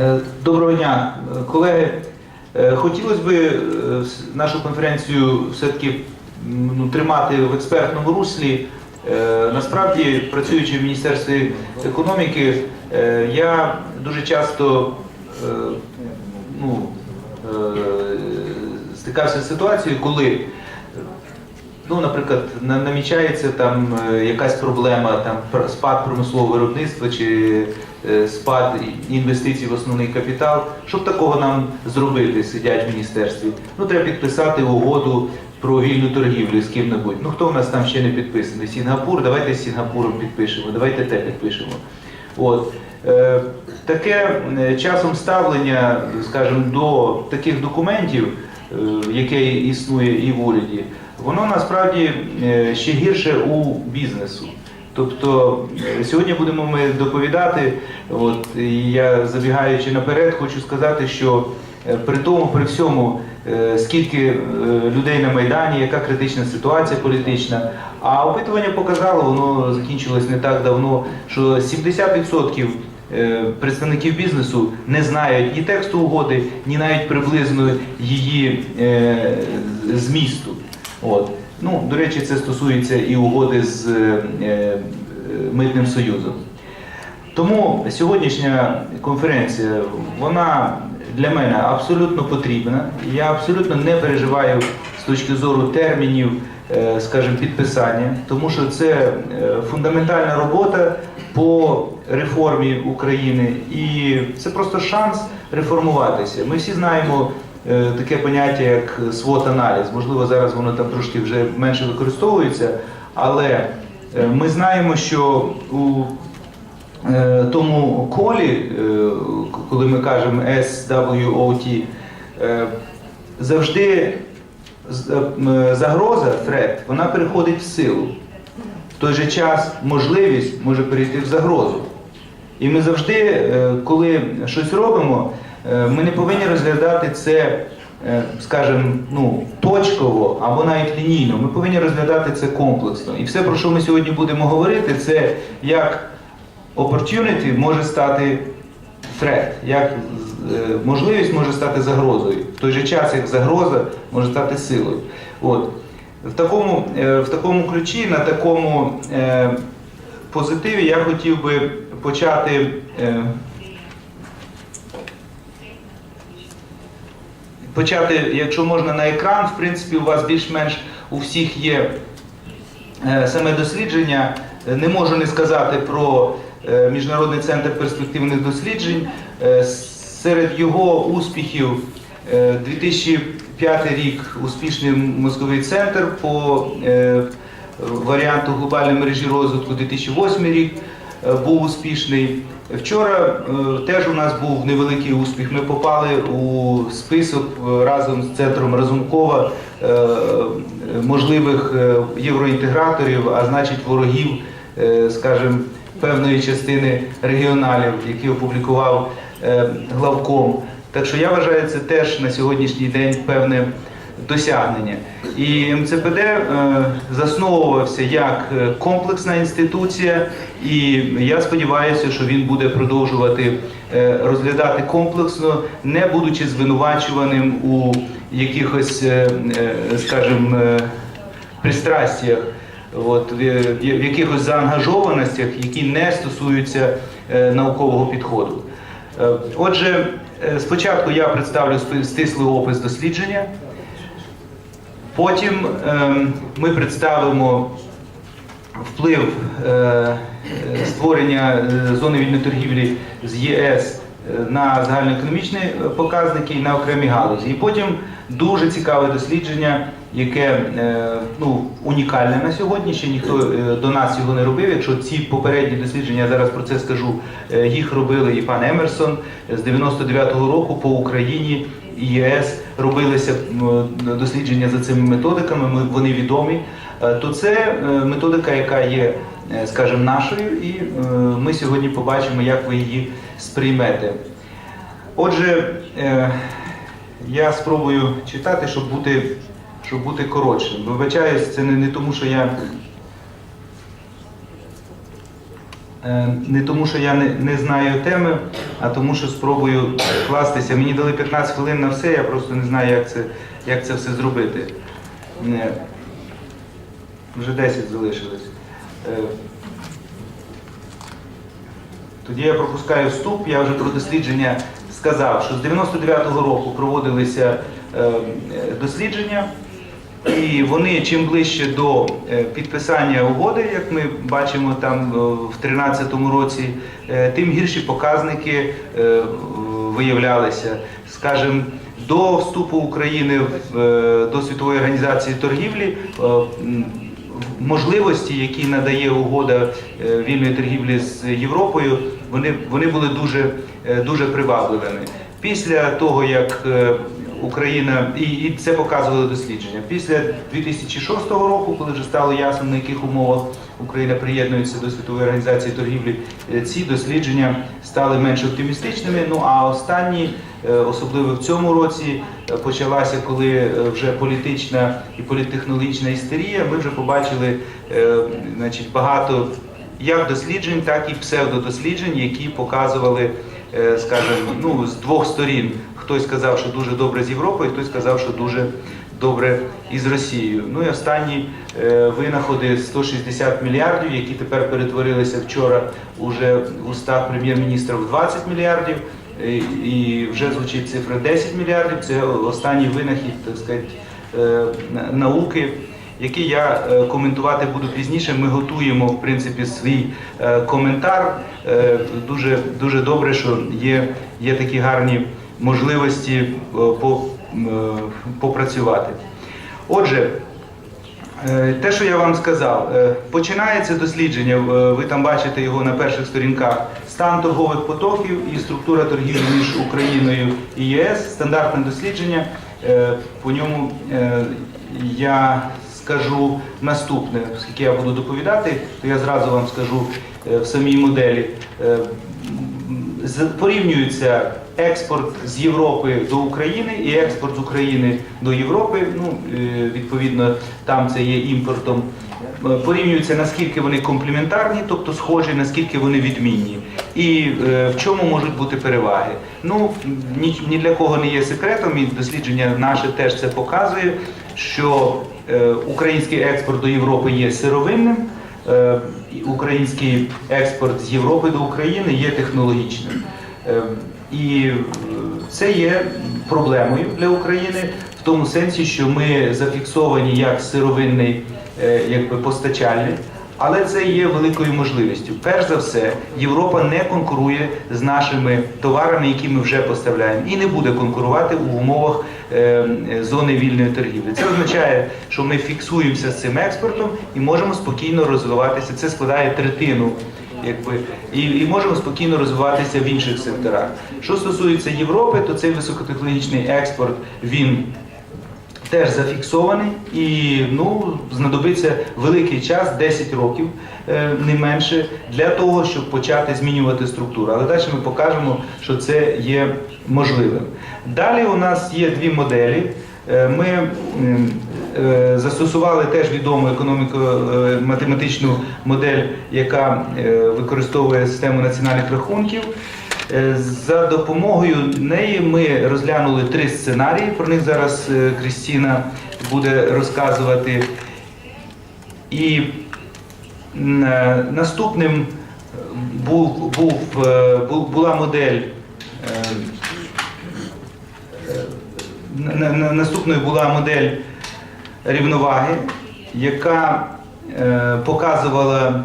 Е, Доброго дня, колеги. Е, Хотілося б е, нашу конференцію все-таки ну, тримати в експертному руслі. Насправді, працюючи в Міністерстві економіки, я дуже часто ну, стикався з ситуацією, коли Ну, наприклад, намічається там якась проблема, там спад промислового виробництва чи спад інвестицій в основний капітал. Щоб такого нам зробити, сидять в міністерстві? Ну, треба підписати угоду про вільну торгівлю з ким-небудь. Ну, хто в нас там ще не підписаний? Сінгапур, давайте з Сінгапуром підпишемо, давайте те підпишемо. От. Е, таке е, часом ставлення, скажімо, до таких документів, е, яке існує і в уряді, воно насправді е, ще гірше у бізнесу. Тобто е, сьогодні будемо ми доповідати, от, і я забігаючи наперед, хочу сказати, що е, при тому, при всьому, е, скільки людей на Майдані, яка критична ситуація політична, а опитування показало, воно закінчилось не так давно, що 70% е, представників бізнесу не знають ні тексту угоди, ні навіть приблизно її змісту. От. Ну, до речі, це стосується і угоди з е, е, Митним Союзом. Тому сьогоднішня конференція, вона для мене абсолютно потрібна. Я абсолютно не переживаю з точки зору термінів, е, скажімо, підписання, тому що це фундаментальна робота по реформі України, і це просто шанс реформуватися. Ми всі знаємо таке поняття, як свот-аналіз. Можливо, зараз воно там трошки вже менше використовується, але е, ми знаємо, що у е, тому колі, е, коли ми кажемо SWOT, е, завжди е, загроза, threat, вона переходить в силу. В той же час можливість може перейти в загрозу. І ми завжди, е, коли щось робимо, е, ми не повинні розглядати це, е, скажімо, ну, точково або навіть лінійно. Ми повинні розглядати це комплексно. І все, про що ми сьогодні будемо говорити, це як opportunity може стати threat, як е, можливість може стати загрозою. В той же час, як загроза може стати силою. От. В такому, е, в такому ключі, на такому е, позитиві я хотів би почати. е, Почати, якщо можна, на екран, в принципі, у вас більш-менш у всіх є е, саме дослідження. Е, Не можу не сказати про е, Міжнародний центр перспективних досліджень. Серед його успіхів е, 2005 рік успішний мозковий центр по варіанту глобальної мережі розвитку 2008 рік був успішний. Вчора е, теж у нас був невеликий успіх. Ми попали у список е, разом з центром Разумкова е, е, можливих е, євроінтеграторів, а значить ворогів, е, скажімо, певної частини регіоналів, які опублікував е, главком. Так що я вважаю, це теж на сьогоднішній день певне досягнення. І МЦПД е, засновувався як е, комплексна інституція, і я сподіваюся, що він буде продовжувати е, розглядати комплексно, не будучи звинувачуваним у якихось, скажімо, пристрастіях, от, в, якихось заангажованостях, які не стосуються е, наукового підходу. Е, Отже, е, спочатку я представлю стислий опис дослідження. Потім ем, ми представимо вплив е, е, створення е, зони вільної торгівлі з ЄС на загальноекономічні показники і на окремі галузі. І потім дуже цікаве дослідження, яке ну, унікальне на сьогодні. Ще ніхто до нас його не робив. Якщо ці попередні дослідження, я зараз про це скажу, їх робили і пан Емерсон з 99-го року по Україні і ЄС робилися дослідження за цими методиками, вони відомі. Е, То це е, методика, яка є, е, скажімо, нашою, і ми сьогодні побачимо, як ви її сприймете. Отже, я спробую читати, щоб бути, щоб бути коротшим. Вибачаюсь, це не, не тому, що я Е, Не тому, що я не, не знаю теми, а тому, що спробую вкластися. Мені дали 15 хвилин на все, я просто не знаю, як це, як це все зробити. Е, Вже 10 залишилось. Е, Тоді я пропускаю вступ, я вже про дослідження сказав, що з 99-го року проводилися е, е, дослідження, і вони чим ближче до е, підписання угоди, як ми бачимо там е, в 2013 році, е, тим гірші показники виявлялися. Скажімо, до вступу України до Світової організації торгівлі можливості, які надає угода вільної торгівлі з Європою, вони, вони були дуже, дуже привабливими. Після того, як Україна, і, і це показували дослідження, після 2006 року, коли вже стало ясно, на яких умовах Україна приєднується до Світової організації торгівлі, е, ці дослідження стали менш оптимістичними. Ну а останні, е, особливо в цьому році, е, почалася, коли вже політична і політтехнологічна істерія. Ми вже побачили значить, багато як досліджень, так і псевдодосліджень, які показували, скажімо, ну, з двох сторін. Хтось сказав, що дуже добре з Європою, хтось сказав, що дуже добре із Росією. Ну і останні е, винаходи 160 мільярдів, які тепер перетворилися вчора уже в устах прем'єр-міністра в 20 мільярдів. е, І вже звучить цифра 10 мільярдів. Це останній винахід, так сказати, е, науки, який я коментувати буду пізніше. Ми готуємо в принципі свій коментар. Дуже дуже добре, що є, є такі гарні можливості е, е, попрацювати. Отже, е, те, що я вам сказав, починається дослідження. Ви там бачите його на перших сторінках. Стан торгових потоків і структура торгівлі між Україною і ЄС. Стандартне дослідження. По ньому я скажу наступне, оскільки я буду доповідати, то я зразу вам скажу в самій моделі. Порівнюється експорт з Європи до України і експорт з України до Європи. Ну, е, відповідно, там це є імпортом. Е, Порівнюється наскільки вони комплементарні, тобто схожі, наскільки вони відмінні, і е, в чому можуть бути переваги. Ну ні, ні для кого не є секретом, і дослідження наше теж це показує, що український експорт до Європи є сировинним. Е, Український експорт з Європи до України є технологічним. Е, І е, це є проблемою для України в тому сенсі, що ми зафіксовані як сировинний якби, постачальник, але це є великою можливістю. Перш за все, Європа не конкурує з нашими товарами, які ми вже поставляємо, і не буде конкурувати у умовах е, зони вільної торгівлі. Це означає, що ми фіксуємося з цим експортом і можемо спокійно розвиватися. Це складає третину. Якби і, і можемо спокійно розвиватися в інших секторах. Що стосується Європи, то цей високотехнологічний експорт він теж зафіксований і ну, знадобиться великий час, 10 років е, не менше, для того, щоб почати змінювати структуру. Але далі ми покажемо, що це є можливим. Далі у нас є дві моделі. Е, Ми е, застосували теж відому економіко-математичну модель, яка використовує систему національних рахунків. Е, За допомогою неї ми розглянули три сценарії. Про них зараз е, Крістіна буде розказувати. І е, наступним був, був, була модель. на- на- Наступною була модель рівноваги, яка показувала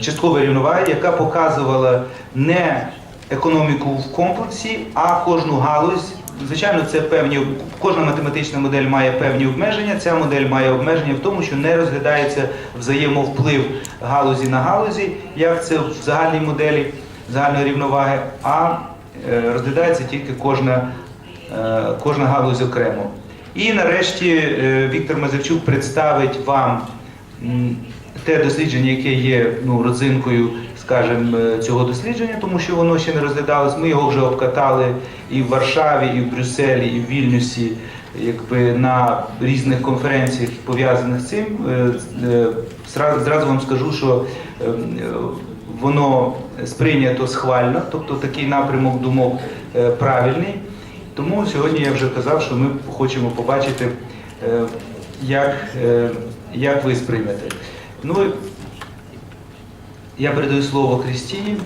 часткова рівновага, яка показувала не економіку в комплексі, а кожну галузь. Звичайно, це певні кожна математична модель має певні обмеження. Ця модель має обмеження в тому, що не розглядається взаємовплив галузі на галузі, як це в загальній моделі загальної рівноваги, а е, розглядається тільки кожна, е, кожна галузь окремо. І нарешті е, Віктор Мазерчук представить вам те дослідження, яке є ну, родзинкою, скажімо, е, цього дослідження, тому що воно ще не розглядалось. Ми його вже обкатали і в Варшаві, і в Брюсселі, і в Вільнюсі, якби на різних конференціях пов'язаних з цим. Е, е, Зразу, вам скажу, що е, воно сприйнято схвально, тобто такий напрямок думок правильний. Тому сьогодні я вже казав, що ми хочемо побачити, як, як ви сприймете. Ну, я передаю слово Крістіні.